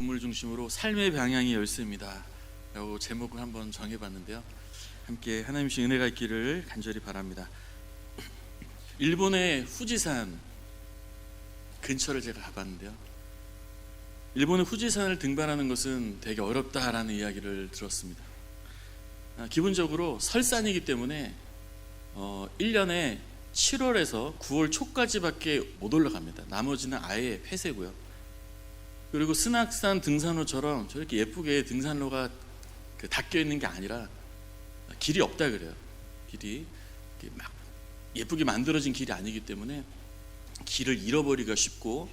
본문을 중심으로 삶의 방향이 열쇠입니다. 라고 제목을 한번 정해봤는데요. 함께 하나님의 은혜가 있기를 간절히 바랍니다. 일본의 후지산 근처를 제가 가봤는데요. 일본의 후지산을 등반하는 것은 되게 어렵다라는 이야기를 들었습니다. 아, 기본적으로 설산이기 때문에 어, 1년에 7월에서 9월 초까지밖에 못 올라갑니다. 나머지는 아예 폐쇄고요. 그리고 스낙산 등산로처럼 저렇게 예쁘게 등산로가 그 닦여 있는 게 아니라 길이 없다 그래요. 길이 막 예쁘게 만들어진 길이 아니기 때문에 길을 잃어버리기가 쉽고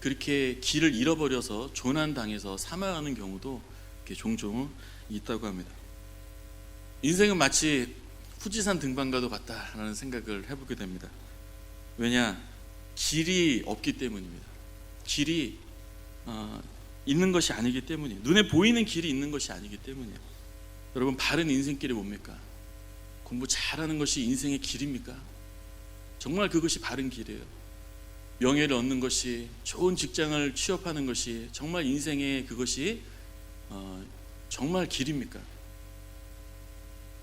그렇게 길을 잃어버려서 조난 당해서 사망하는 경우도 종종 있다고 합니다. 인생은 마치 후지산 등반과도 같다라는 생각을 해보게 됩니다. 왜냐 길이 없기 때문입니다. 길이 어, 있는 것이 아니기 때문이에요. 눈에 보이는 길이 있는 것이 아니기 때문이에요. 여러분 바른 인생길이 뭡니까? 공부 잘하는 것이 인생의 길입니까? 정말 그것이 바른 길이에요. 명예를 얻는 것이 좋은 직장을 취업하는 것이 정말 인생의 그것이 어, 정말 길입니까?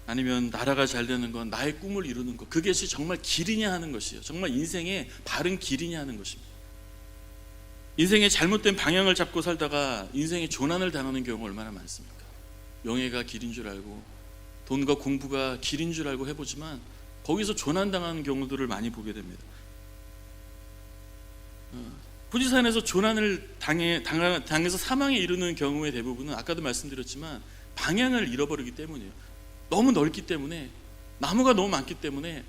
아니면 나라가 잘 되는 건 나의 꿈을 이루는 것 그것이 정말 길이냐 하는 것이에요. 정말 인생의 바른 길이냐 하는 것입니다. 인생의 잘못된 방향을 잡고 살다가 인생의 조난을 당하는 경우가 얼마나 많습니까? 명예가 길인 줄 알고 돈과 공부가 길인 줄 알고 해보지만 거기서 조난 당하는 경우들을 많이 보게 됩니다. 어, 부지산에서 조난을 당해, 당해서 사망에 이르는 경우의 대부분은 아까도 말씀드렸지만 방향을 잃어버리기 때문이에요. 너무 넓기 때문에 나무가 너무 많기 때문에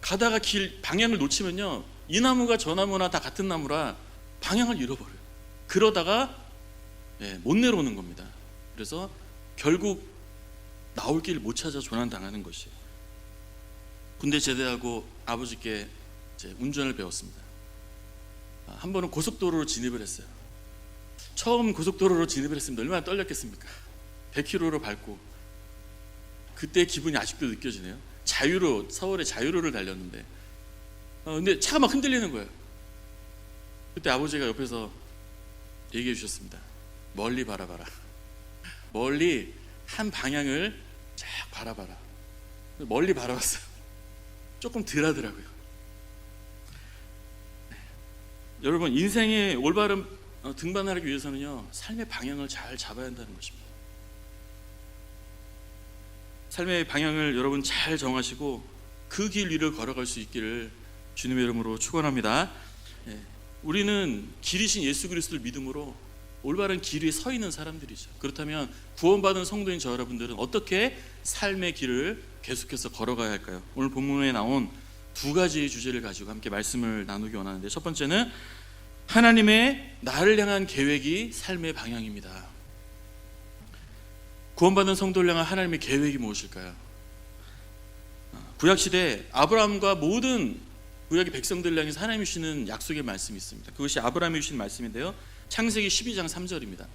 가다가 길 방향을 놓치면요 이 나무가 저 나무나 다 같은 나무라 방향을 잃어버려요. 그러다가 예, 못 내려오는 겁니다. 그래서 결국 나올 길 못 찾아 조난 당하는 것이에요. 군대 제대하고 아버지께 운전을 배웠습니다. 아, 한 번은 고속도로로 진입을 했어요. 처음 고속도로로 진입을 했습니다. 얼마나 떨렸겠습니까? 100km로 밟고 그때 기분이 아직도 느껴지네요. 자유로 서울의 자유로를 달렸는데, 어, 근데 차가 막 흔들리는 거예요. 그때 아버지가 옆에서 얘기해 주셨습니다. 멀리 바라봐라. 멀리 한 방향을 쫙 바라봐라. 멀리 바라봤어요. 조금 덜 하더라고요. 네. 여러분, 인생의 올바른 어, 등반하기 위해서는요, 삶의 방향을 잘 잡아야 한다는 것입니다. 삶의 방향을 여러분 잘 정하시고 그 길 위를 걸어갈 수 있기를 주님의 이름으로 축원합니다. 예, 우리는 길이신 예수 그리스도를 믿음으로 올바른 길 위에 서 있는 사람들이죠. 그렇다면 구원받은 성도인 저 여러분들은 어떻게 삶의 길을 계속해서 걸어가야 할까요? 오늘 본문에 나온 두 가지의 주제를 가지고 함께 말씀을 나누기 원하는데 첫 번째는 하나님의 나를 향한 계획이 삶의 방향입니다. 구원받은 성도를 향한 하나님의 계획이 무엇일까요? 구약 시대 아브라함과 모든 구약의 백성들을 향해서 하나님이 주시는 약속의 말씀이 있습니다. 그것이 아브라함이 주신 말씀인데요. 창세기 12장 3절입니다.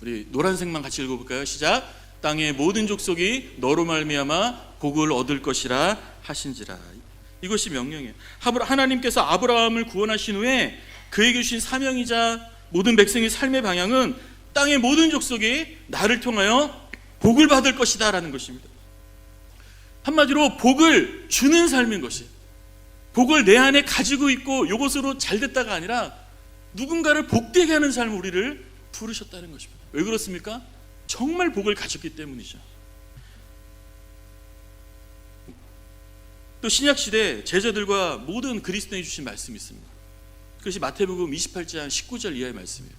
우리 노란색만 같이 읽어볼까요? 시작. 땅의 모든 족속이 너로 말미암아 복을 얻을 것이라 하신지라. 이것이 명령이에요. 하나님께서 아브라함을 구원하신 후에 그에게 주신 사명이자 모든 백성의 삶의 방향은 땅의 모든 족속이 나를 통하여 복을 받을 것이다라는 것입니다. 한마디로 복을 주는 삶인 것이. 복을 내 안에 가지고 있고 이것으로 잘 됐다가 아니라 누군가를 복되게 하는 삶을 우리를 부르셨다는 것입니다. 왜 그렇습니까? 정말 복을 가졌기 때문이죠. 또 신약 시대 제자들과 모든 그리스도인이 주신 말씀이 있습니다. 그것이 마태복음 28장 19절 이하의 말씀이에요.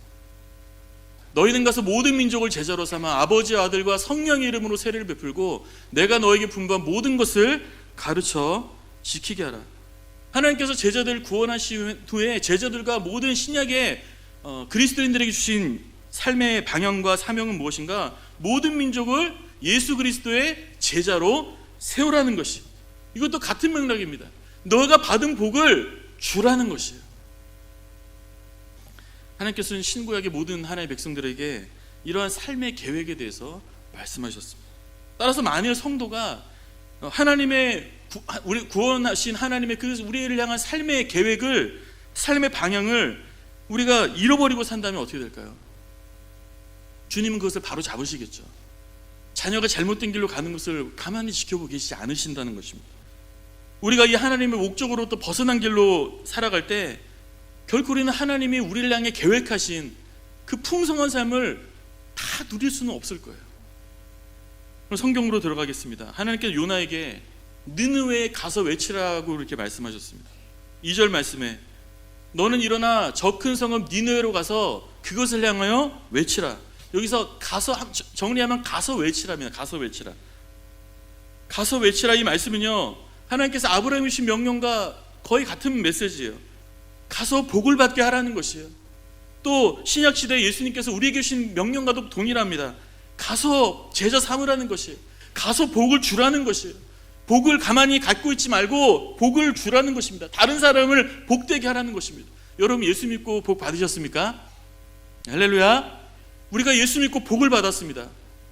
너희는 가서 모든 민족을 제자로 삼아 아버지와 아들과 성령의 이름으로 세례를 베풀고 내가 너에게 분부한 모든 것을 가르쳐 지키게 하라. 하나님께서 제자들을 구원하신 후에 제자들과 모든 신약의 어, 그리스도인들에게 주신 삶의 방향과 사명은 무엇인가? 모든 민족을 예수 그리스도의 제자로 세우라는 것이. 이것도 같은 맥락입니다. 너가 받은 복을 주라는 것이에요. 하나님께서는 신구약의 모든 하나님의 백성들에게 이러한 삶의 계획에 대해서 말씀하셨습니다. 따라서 만일 성도가 하나님의 우리 구원하신 하나님의 그 우리를 향한 삶의 계획을 삶의 방향을 우리가 잃어버리고 산다면 어떻게 될까요? 주님은 그것을 바로 잡으시겠죠. 자녀가 잘못된 길로 가는 것을 가만히 지켜보고 계시지 않으신다는 것입니다. 우리가 이 하나님의 목적으로부터 벗어난 길로 살아갈 때 결코 우리는 하나님이 우리를 향해 계획하신 그 풍성한 삶을 다 누릴 수는 없을 거예요. 그럼 성경으로 들어가겠습니다. 하나님께서 요나에게 느느웨에 가서 외치라고 이렇게 말씀하셨습니다. 2절 말씀에 너는 일어나 저 큰 성읍 니느웨로 가서 그것을 향하여 외치라. 여기서 가서 함- 정리하면 가서 외치라입니다. 가서 외치라. 가서 외치라 이 말씀은요. 하나님께서 아브라함이 주신 명령과 거의 같은 메시지예요. 가서 복을 받게 하라는 것이에요. 또 신약 시대 예수님께서 우리에게 주신 명령과도 동일합니다. 가서 제자 삼으라는 것이에요. 가서 복을 주라는 것이에요. 복을 가만히 갖고 있지 말고 복을 주라는 것입니다. 다른 사람을 복되게 하라는 것입니다. 여러분 예수 믿고 복 받으셨습니까? 할렐루야. 우리가 예수 믿고 복을 받았습니다.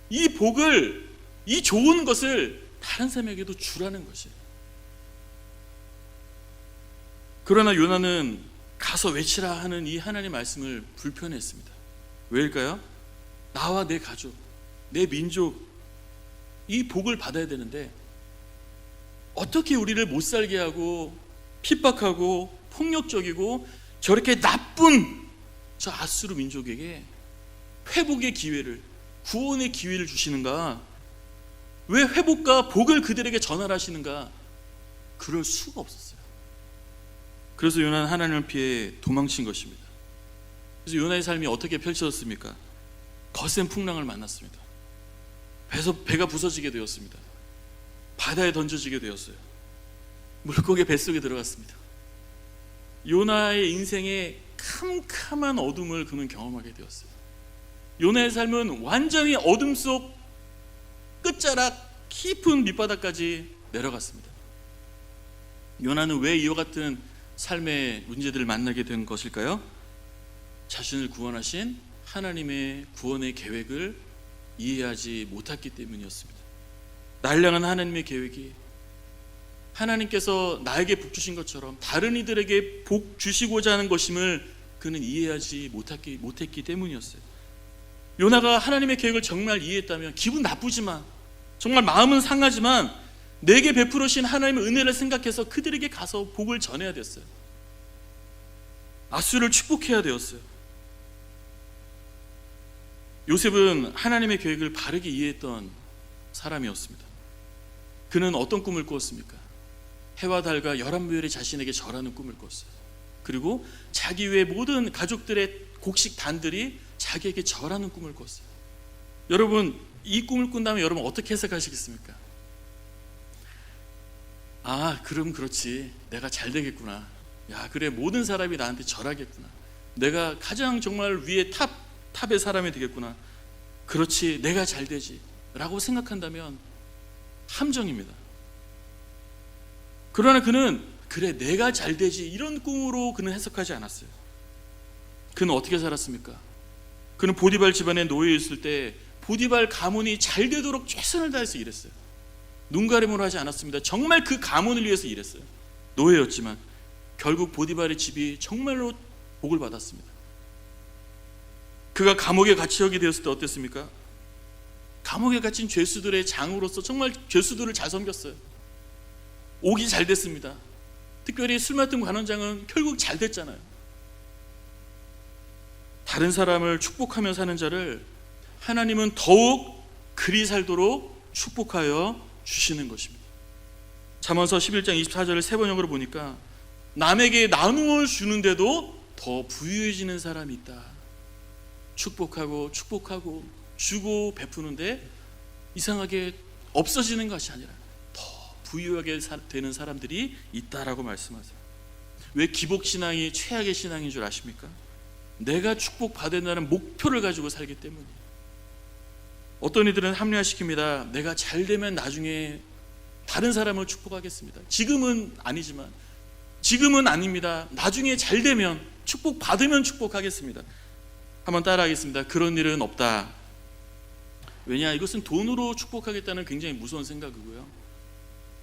이 복을 이 좋은 것을 다른 사람에게도 주라는 것이에요. 그러나 요나는 가서 외치라 하는 이 하나님 말씀을 불편했습니다. 왜일까요? 나와 내 가족, 내 민족 이 복을 받아야 되는데 어떻게 우리를 못 살게 하고 핍박하고 폭력적이고 저렇게 나쁜 저 아수르 민족에게 회복의 기회를 구원의 기회를 주시는가? 왜 회복과 복을 그들에게 전하시는가? 그럴 수가 없었어요. 그래서 요나는 하나님을 피해 도망친 것입니다. 그래서 요나의 삶이 어떻게 펼쳐졌습니까? 거센 풍랑을 만났습니다. 배서 배가 부서지게 되었습니다. 바다에 던져지게 되었어요. 물고기 뱃속에 들어갔습니다. 요나의 인생에 캄캄한 어둠을 그는 경험하게 되었어요. 요나의 삶은 완전히 어둠 속 끝자락 깊은 밑바닥까지 내려갔습니다. 요나는 왜 이와 같은 삶의 문제들을 만나게 된 것일까요? 자신을 구원하신 하나님의 구원의 계획을 이해하지 못했기 때문이었습니다. 날 향한 하나님의 계획이 하나님께서 나에게 복 주신 것처럼 다른 이들에게 복 주시고자 하는 것임을 그는 이해하지 못했기, 못했기 때문이었어요. 요나가 하나님의 계획을 정말 이해했다면 기분 나쁘지만 정말 마음은 상하지만 내게 베풀어 주신 하나님의 은혜를 생각해서 그들에게 가서 복을 전해야 됐어요. 아수를 축복해야 되었어요. 요셉은 하나님의 계획을 바르게 이해했던 사람이었습니다. 그는 어떤 꿈을 꾸었습니까? 해와 달과 열한 무열이 자신에게 절하는 꿈을 꿨어요. 그리고 자기 외 모든 가족들의 곡식 단들이 자기에게 절하는 꿈을 꿨어요. 여러분 이 꿈을 꾼다면 여러분 어떻게 해석하시겠습니까? 아 그럼 그렇지 내가 잘 되겠구나. 야 그래 모든 사람이 나한테 절하겠구나. 내가 가장 정말 위에 탑 탑의 사람이 되겠구나. 그렇지 내가 잘 되지라고 생각한다면 함정입니다. 그러나 그는 그래 내가 잘 되지 이런 꿈으로 그는 해석하지 않았어요. 그는 어떻게 살았습니까? 그는 보디발 집안에 놓여 있을 때 보디발 가문이 잘 되도록 최선을 다해서 일했어요. 눈가림을 하지 않았습니다. 정말 그 가문을 위해서 일했어요. 노예였지만 결국 보디발의 집이 정말로 복을 받았습니다. 그가 감옥에 갇히게 되었을 때 어땠습니까? 감옥에 갇힌 죄수들의 장으로서 정말 죄수들을 잘 섬겼어요. 옥이 잘 됐습니다. 특별히 술 맡은 관원장은 결국 잘 됐잖아요. 다른 사람을 축복하며 사는 자를 하나님은 더욱 그리 살도록 축복하여 주시는 것입니다. 잠언서 11장 24절을 세 번역으로 보니까 남에게 나누어 주는데도 더 부유해지는 사람이 있다. 축복하고 축복하고 주고 베푸는데 이상하게 없어지는 것이 아니라 더 부유하게 되는 사람들이 있다라고 말씀하세요. 왜 기복 신앙이 최악의 신앙인 줄 아십니까? 내가 축복 받는다는 목표를 가지고 살기 때문이에요. 어떤 이들은 합리화시킵니다. 내가 잘 되면 나중에 다른 사람을 축복하겠습니다. 지금은 아니지만 지금은 아닙니다. 나중에 잘 되면 축복 받으면 축복하겠습니다. 한번 따라하겠습니다. 그런 일은 없다. 왜냐? 이것은 돈으로 축복하겠다는 굉장히 무서운 생각이고요.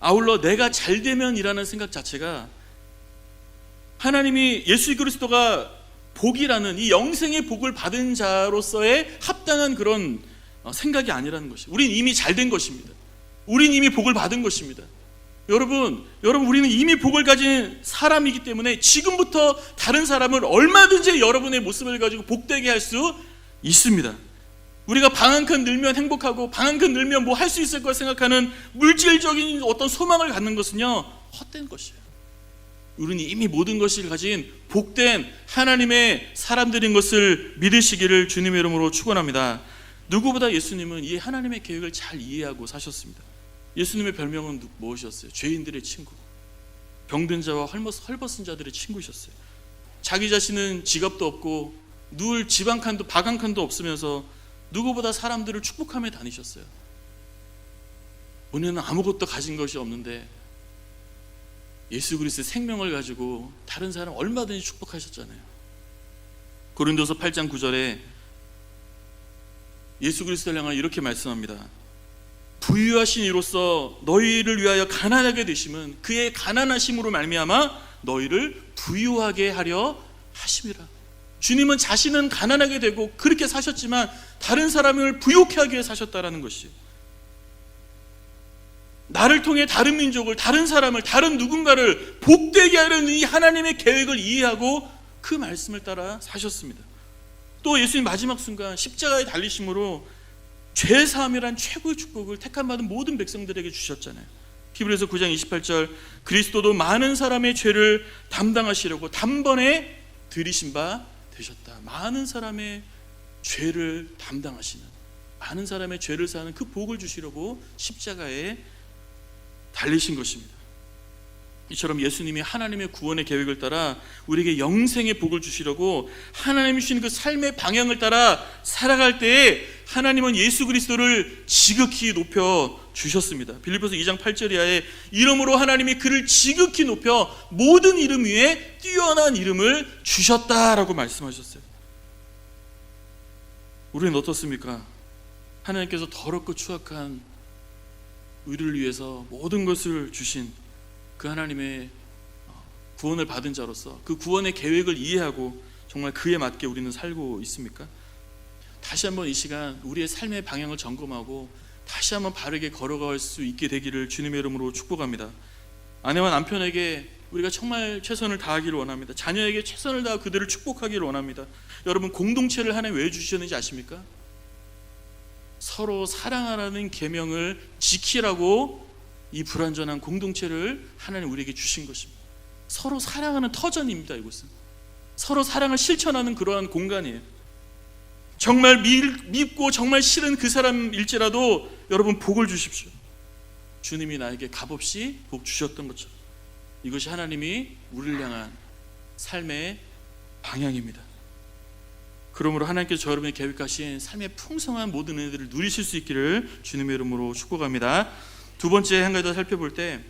아울러 내가 잘 되면이라는 생각 자체가 하나님이 예수 그리스도가 복이라는 이 영생의 복을 받은 자로서의 합당한 그런 어, 생각이 아니라는 것이. 우린 이미 잘 된 것입니다. 우린 이미 복을 받은 것입니다. 여러분, 여러분 우리는 이미 복을 가진 사람이기 때문에 지금부터 다른 사람을 얼마든지 여러분의 모습을 가지고 복되게 할 수 있습니다. 우리가 방한칸 늘면 행복하고 방한칸 늘면 뭐 할 수 있을 거 생각하는 물질적인 어떤 소망을 갖는 것은요 헛된 것이에요. 우리는 이미 모든 것을 가진 복된 하나님의 사람들인 것을 믿으시기를 주님의 이름으로 축원합니다. 누구보다 예수님은 이 하나님의 계획을 잘 이해하고 사셨습니다. 예수님의 별명은 누- 무엇이었어요? 죄인들의 친구. 병든 자와 헐벗, 헐벗은 자들의 친구이셨어요. 자기 자신은 지갑도 없고 누울 집 한 칸도 박 한 칸도 없으면서 누구보다 사람들을 축복하며 다니셨어요. 본인은 아무것도 가진 것이 없는데 예수 그리스도의 생명을 가지고 다른 사람 얼마든지 축복하셨잖아요. 고린도서 8장 9절에 예수 그리스도를 향하여 이렇게 말씀합니다. 부유하신 이로써 너희를 위하여 가난하게 되심은 그의 가난하심으로 말미암아 너희를 부유하게 하려 하심이라. 주님은 자신은 가난하게 되고 그렇게 사셨지만 다른 사람을 부유케 하기 위해 사셨다라는 것이에요. 나를 통해 다른 민족을, 다른 사람을, 다른 누군가를 복되게 하려는 이 하나님의 계획을 이해하고 그 말씀을 따라 사셨습니다. 또 예수님 마지막 순간 십자가에 달리심으로 죄 사함이란 최고의 축복을 택함 받은 모든 백성들에게 주셨잖아요. 히브리서 9장 28절 그리스도도 많은 사람의 죄를 담당하시려고 단번에 들이신 바 되셨다. 많은 사람의 죄를 담당하시는 많은 사람의 죄를 사는 그 복을 주시려고 십자가에 달리신 것입니다. 이처럼 예수님이 하나님의 구원의 계획을 따라 우리에게 영생의 복을 주시려고 하나님이 주신 그 삶의 방향을 따라 살아갈 때에 하나님은 예수 그리스도를 지극히 높여 주셨습니다. 빌립보서 2장 8절 이하에 이름으로 하나님이 그를 지극히 높여 모든 이름 위에 뛰어난 이름을 주셨다라고 말씀하셨어요. 우리는 어떻습니까? 하나님께서 더럽고 추악한 우리를 위해서 모든 것을 주신 그 하나님의 어, 구원을 받은 자로서 그 구원의 계획을 이해하고 정말 그에 맞게 우리는 살고 있습니까? 다시 한번 이 시간 우리의 삶의 방향을 점검하고 다시 한번 바르게 걸어갈 수 있게 되기를 주님의 이름으로 축복합니다. 아내와 남편에게 우리가 정말 최선을 다하기를 원합니다. 자녀에게 최선을 다하 그들을 축복하기를 원합니다. 여러분 공동체를 하나님 왜 주셨는지 아십니까? 서로 사랑하라는 계명을 지키라고 이 불완전한 공동체를 하나님 우리에게 주신 것입니다. 서로 사랑하는 터전입니다. 이곳은 서로 사랑을 실천하는 그러한 공간이에요. 정말 밉고 정말 싫은 그 사람일지라도 여러분 복을 주십시오. 주님이 나에게 값없이 복 주셨던 것처럼 이것이 하나님이 우리를 향한 삶의 방향입니다. 그러므로 하나님께서 저 여러분의 계획하신 삶의 풍성한 모든 은혜들을 누리실 수 있기를 주님의 이름으로 축복합니다. 두 번째 한 가지 더 살펴볼 때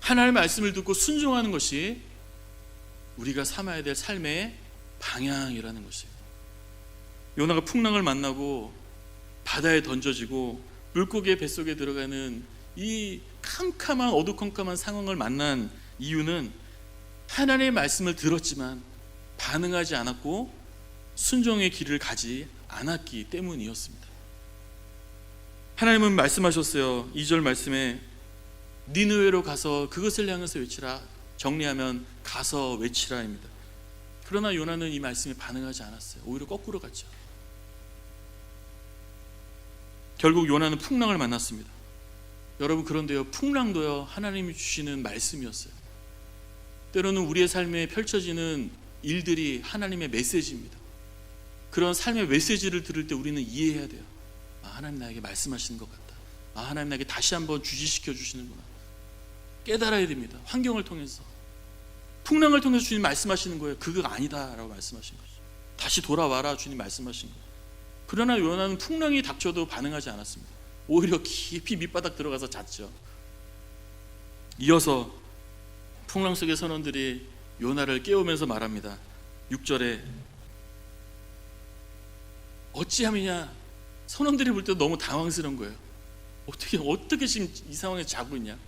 하나님의 말씀을 듣고 순종하는 것이 우리가 삼아야 될 삶의 방향이라는 것이에요. 요나가 풍랑을 만나고 바다에 던져지고 물고기의 뱃속에 들어가는 이 캄캄한 어두컴컴한 상황을 만난 이유는 하나님의 말씀을 들었지만 반응하지 않았고 순종의 길을 가지 않았기 때문이었습니다. 하나님은 말씀하셨어요. 2절 말씀에 니느웨로 가서 그것을 향해서 외치라. 정리하면 가서 외치라입니다. 그러나 요나는 이 말씀에 반응하지 않았어요. 오히려 거꾸로 갔죠. 결국 요나는 풍랑을 만났습니다. 여러분 그런데요. 풍랑도요. 하나님이 주시는 말씀이었어요. 때로는 우리의 삶에 펼쳐지는 일들이 하나님의 메시지입니다. 그런 삶의 메시지를 들을 때 우리는 이해해야 돼요. 아, 하나님 나에게 말씀하시는 것 같다. 아, 하나님 나에게 다시 한번 주지시켜 주시는구나. 깨달아야 됩니다. 환경을 통해서. 풍랑을 통해서 주님 말씀하시는 거예요. 그거 아니다라고 말씀하신 거죠. 다시 돌아와라 주님 말씀하신 거예요. 그러나 요나는 풍랑이 닥쳐도 반응하지 않았습니다. 오히려 깊이 밑바닥 들어가서 잤죠. 이어서 풍랑 속의 선원들이 요나를 깨우면서 말합니다. 6절에 어찌함이냐 선원들이 볼때 너무 당황스러운 거예요. 어떻게 어떻게 지금 이 상황에서 자고 있냐?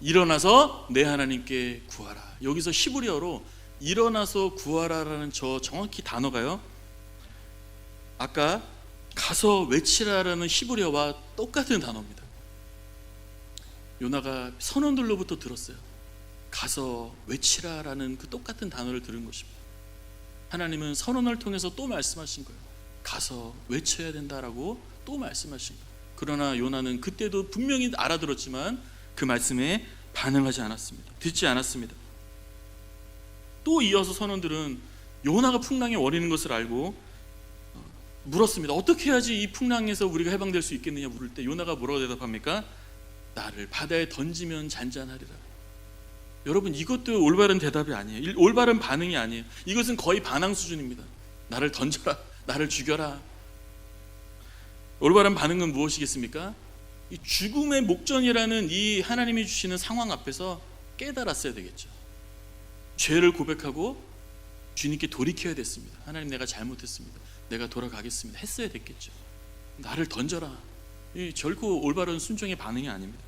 일어나서 내 하나님께 구하라. 여기서 히브리어로 일어나서 구하라라는 저 정확히 단어가요. 아까 가서 외치라라는 히브리어와 똑같은 단어입니다. 요나가 선원들로부터 들었어요. 가서 외치라라는 그 똑같은 단어를 들은 것입니다. 하나님은 선언을 통해서 또 말씀하신 거예요. 가서 외쳐야 된다라고 또 말씀하신 거예요. 그러나 요나는 그때도 분명히 알아들었지만 그 말씀에 반응하지 않았습니다. 듣지 않았습니다. 또 이어서 선원들은 요나가 풍랑에 워리는 것을 알고 어, 물었습니다. 어떻게 해야지 이 풍랑에서 우리가 해방될 수 있겠느냐 물을 때 요나가 뭐라고 대답합니까? 나를 바다에 던지면 잔잔하리라. 여러분 이것도 올바른 대답이 아니에요. 일- 올바른 반응이 아니에요. 이것은 거의 반항 수준입니다. 나를 던져라. 나를 죽여라. 올바른 반응은 무엇이겠습니까? 이 죽음의 목전이라는 이 하나님이 주시는 상황 앞에서 깨달았어야 되겠죠. 죄를 고백하고 주님께 돌이켜야 됐습니다. 하나님 내가 잘못했습니다. 내가 돌아가겠습니다. 했어야 됐겠죠. 나를 던져라. 이 결코 올바른 순종의 반응이 아닙니다.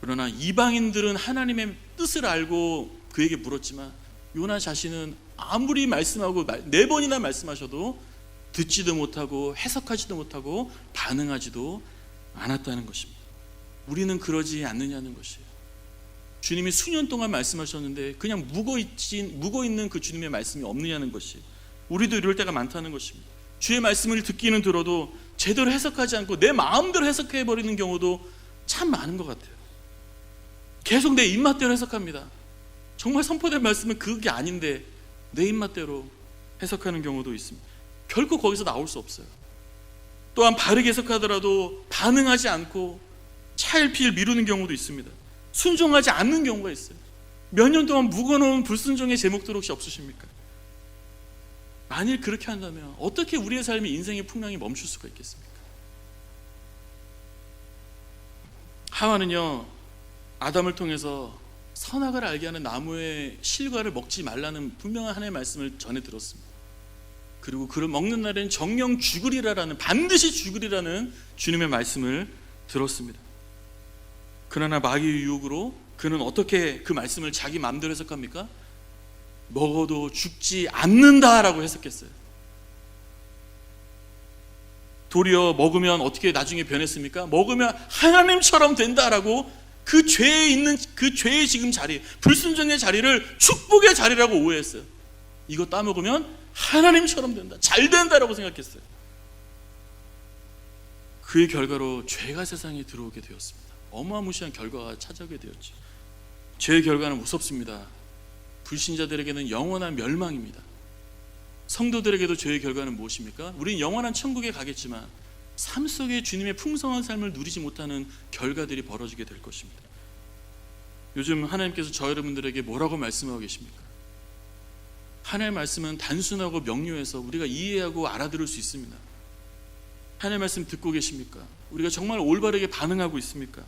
그러나 이방인들은 하나님의 뜻을 알고 그에게 물었지만 요나 자신은 아무리 말씀하고 말- 네 번이나 말씀하셔도 듣지도 못하고 해석하지도 못하고 반응하지도 않았다는 것입니다. 우리는 그러지 않느냐는 것이에요. 주님이 수년 동안 말씀하셨는데 그냥 묵어 있진 묵어 있는 그 주님의 말씀이 없느냐는 것이 우리도 이럴 때가 많다는 것입니다. 주의 말씀을 듣기는 들어도 제대로 해석하지 않고 내 마음대로 해석해 버리는 경우도 참 많은 것 같아요. 계속 내 입맛대로 해석합니다. 정말 선포된 말씀은 그게 아닌데 내 입맛대로 해석하는 경우도 있습니다. 결코 거기서 나올 수 없어요. 또한 바르게 해석하더라도 반응하지 않고 차일피일 미루는 경우도 있습니다. 순종하지 않는 경우가 있어요. 몇 년 동안 묵어놓은 불순종의 제목들 혹시 없으십니까? 만일 그렇게 한다면 어떻게 우리의 삶이 인생의 풍랑이 멈출 수가 있겠습니까? 하와는요 아담을 통해서 선악을 알게 하는 나무의 실과를 먹지 말라는 분명한 하나님의 말씀을 전해 들었습니다. 그리고 그를 먹는 날엔 정령 죽으리라라는 반드시 죽으리라는 주님의 말씀을 들었습니다. 그러나 마귀의 유혹으로 그는 어떻게 그 말씀을 자기 마음대로 해석합니까? 먹어도 죽지 않는다라고 해석했어요. 도리어 먹으면 어떻게 나중에 변했습니까? 먹으면 하나님처럼 된다라고 그 죄에 있는 그 죄의 지금 자리, 불순종의 자리를 축복의 자리라고 오해했어요. 이거 따먹으면 하나님처럼 된다. 잘 된다라고 생각했어요. 그의 결과로 죄가 세상에 들어오게 되었습니다. 어마무시한 결과가 찾아오게 되었죠. 죄의 결과는 무섭습니다. 불신자들에게는 영원한 멸망입니다. 성도들에게도 죄의 결과는 무엇입니까? 우린 영원한 천국에 가겠지만 삶 속에 주님의 풍성한 삶을 누리지 못하는 결과들이 벌어지게 될 것입니다. 요즘 하나님께서 저 여러분들에게 뭐라고 말씀하고 계십니까? 하나님의 말씀은 단순하고 명료해서 우리가 이해하고 알아들을 수 있습니다. 하나님의 말씀 듣고 계십니까? 우리가 정말 올바르게 반응하고 있습니까?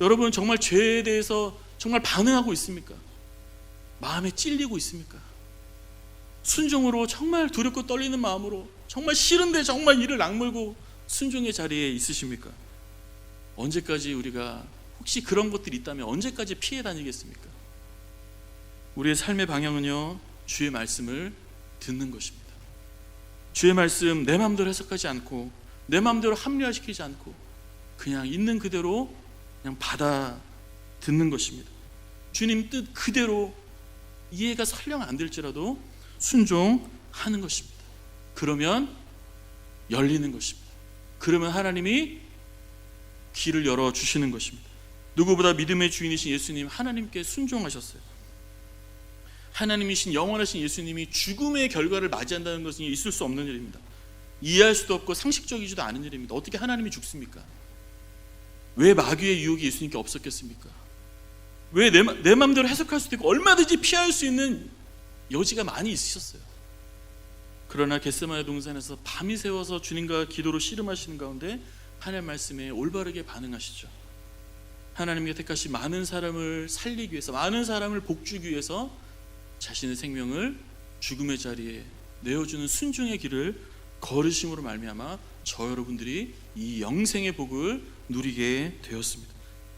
여러분 정말 죄에 대해서 정말 반응하고 있습니까? 마음에 찔리고 있습니까? 순종으로 정말 두렵고 떨리는 마음으로 정말 싫은데 정말 이를 악물고 순종의 자리에 있으십니까? 언제까지 우리가 혹시 그런 것들이 있다면 언제까지 피해 다니겠습니까? 우리의 삶의 방향은요 주의 말씀을 듣는 것입니다. 주의 말씀 내 마음대로 해석하지 않고 내 마음대로 합리화시키지 않고 그냥 있는 그대로 그냥 받아 듣는 것입니다. 주님 뜻 그대로 이해가 설령 안 될지라도 순종하는 것입니다. 그러면 열리는 것입니다. 그러면 하나님이 길을 열어 주시는 것입니다. 누구보다 믿음의 주인이신 예수님 하나님께 순종하셨어요. 하나님이신 영원하신 예수님이 죽음의 결과를 맞이한다는 것은 있을 수 없는 일입니다. 이해할 수도 없고 상식적이지도 않은 일입니다. 어떻게 하나님이 죽습니까? 왜 마귀의 유혹이 예수님께 없었겠습니까? 왜 내 내 마음대로 해석할 수도 있고 얼마든지 피할 수 있는 여지가 많이 있으셨어요. 그러나 겟세마네 동산에서 밤이 새워서 주님과 기도로 씨름하시는 가운데 하나님 말씀에 올바르게 반응하시죠. 하나님께 택하신 많은 사람을 살리기 위해서 많은 사람을 복주기 위해서 자신의 생명을 죽음의 자리에 내어주는 순종의 길을 걸으심으로 말미암아 저 여러분들이 이 영생의 복을 누리게 되었습니다.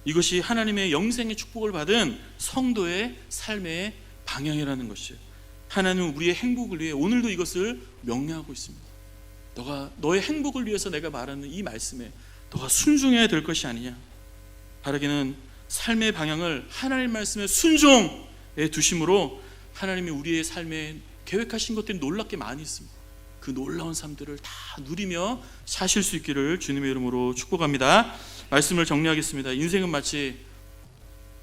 이것이 하나님의 영생의 축복을 받은 성도의 삶의 방향이라는 것이에요. 하나님은 우리의 행복을 위해 오늘도 이것을 명령하고 있습니다. 너가 너의 행복을 위해서 내가 말하는 이 말씀에 너가 순종해야 될 것이 아니냐. 바라기는 삶의 방향을 하나님 말씀에 순종에 두심으로 하나님이 우리의 삶에 계획하신 것들이 놀랍게 많이 있습니다. 그 놀라운 삶들을 다 누리며 사실 수 있기를 주님의 이름으로 축복합니다. 말씀을 정리하겠습니다. 인생은 마치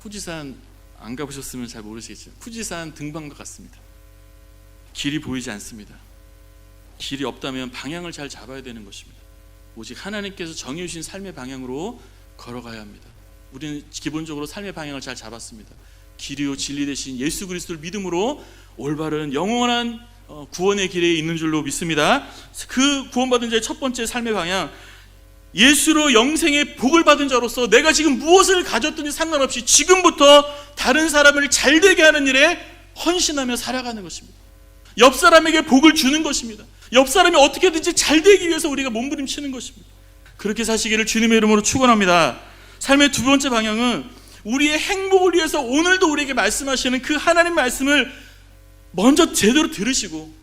후지산 안 가보셨으면 잘 모르시겠지만 후지산 등반과 같습니다. 길이 보이지 않습니다. 길이 없다면 방향을 잘 잡아야 되는 것입니다. 오직 하나님께서 정해 주신 삶의 방향으로 걸어가야 합니다. 우리는 기본적으로 삶의 방향을 잘 잡았습니다. 길이요 진리 대신 예수 그리스도를 믿음으로 올바른 영원한 어, 구원의 길에 있는 줄로 믿습니다. 그 구원받은 자의 첫 번째 삶의 방향 예수로 영생의 복을 받은 자로서 내가 지금 무엇을 가졌든지 상관없이 지금부터 다른 사람을 잘 되게 하는 일에 헌신하며 살아가는 것입니다. 옆 사람에게 복을 주는 것입니다. 옆 사람이 어떻게든지 잘 되기 위해서 우리가 몸부림치는 것입니다. 그렇게 사시기를 주님의 이름으로 축원합니다. 삶의 두 번째 방향은 우리의 행복을 위해서 오늘도 우리에게 말씀하시는 그 하나님 말씀을 먼저 제대로 들으시고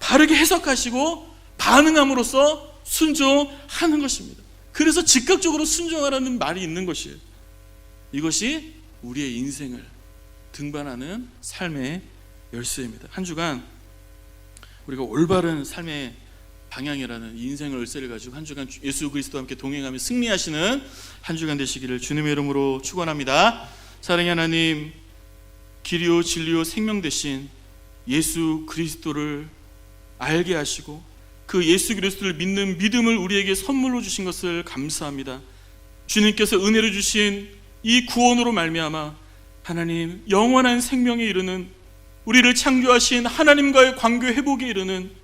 바르게 해석하시고 반응함으로써 순종하는 것입니다. 그래서 즉각적으로 순종하라는 말이 있는 것이에요. 이것이 우리의 인생을 등반하는 삶의 열쇠입니다. 한 주간 우리가 올바른 삶의 방향이라는 인생의 열쇠를 가지고 한 주간 예수 그리스도와 함께 동행하며 승리하시는 한 주간 되시기를 주님의 이름으로 축원합니다. 사랑의 하나님, 길이요 진리요 생명 되신 예수 그리스도를 알게 하시고 그 예수 그리스도를 믿는 믿음을 우리에게 선물로 주신 것을 감사합니다. 주님께서 은혜로 주신 이 구원으로 말미암아 하나님 영원한 생명에 이르는 우리를 창조하신 하나님과의 관계 회복에 이르는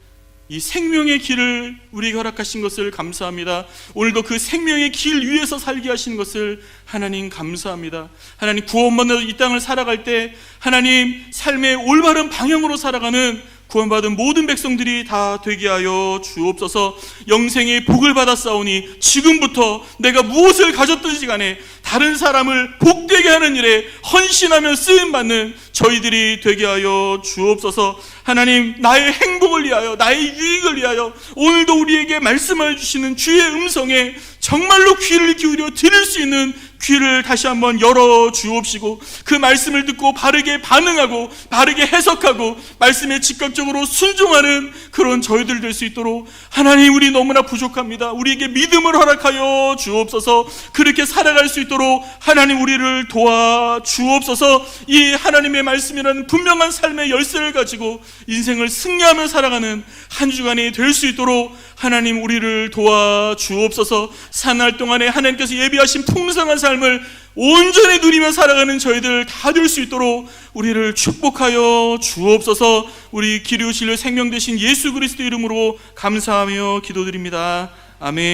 이 생명의 길을 우리에게 허락하신 것을 감사합니다. 오늘도 그 생명의 길 위에서 살게 하신 것을 하나님 감사합니다. 하나님 구원받는 이 땅을 살아갈 때 하나님 삶의 올바른 방향으로 살아가는 구원받은 모든 백성들이 다 되게 하여 주옵소서. 영생의 복을 받았사오니 지금부터 내가 무엇을 가졌든지 간에 다른 사람을 복되게 하는 일에 헌신하며 쓰임받는 저희들이 되게 하여 주옵소서. 하나님 나의 행복을 위하여 나의 유익을 위하여 오늘도 우리에게 말씀해 주시는 주의 음성에 정말로 귀를 기울여 들을 수 있는 귀를 다시 한번 열어 주옵시고 그 말씀을 듣고 바르게 반응하고 바르게 해석하고 말씀에 직접적으로 순종하는 그런 저희들 될 수 있도록 하나님 우리 너무나 부족합니다. 우리에게 믿음을 허락하여 주옵소서 그렇게 살아갈 수 있도록 하나님 우리를 도와 주옵소서 이 하나님의 말씀이라는 분명한 삶의 열쇠를 가지고 인생을 승리하며 살아가는 한 주간이 될 수 있도록 하나님 우리를 도와 주옵소서 사날 동안에 하나님께서 예비하신 풍성한 삶을 온전히 누리며 살아가는 저희들 다 될 수 있도록 우리를 축복하여 주옵소서 우리 기류실로 생명 되신 예수 그리스도 이름으로 감사하며 기도드립니다. 아멘.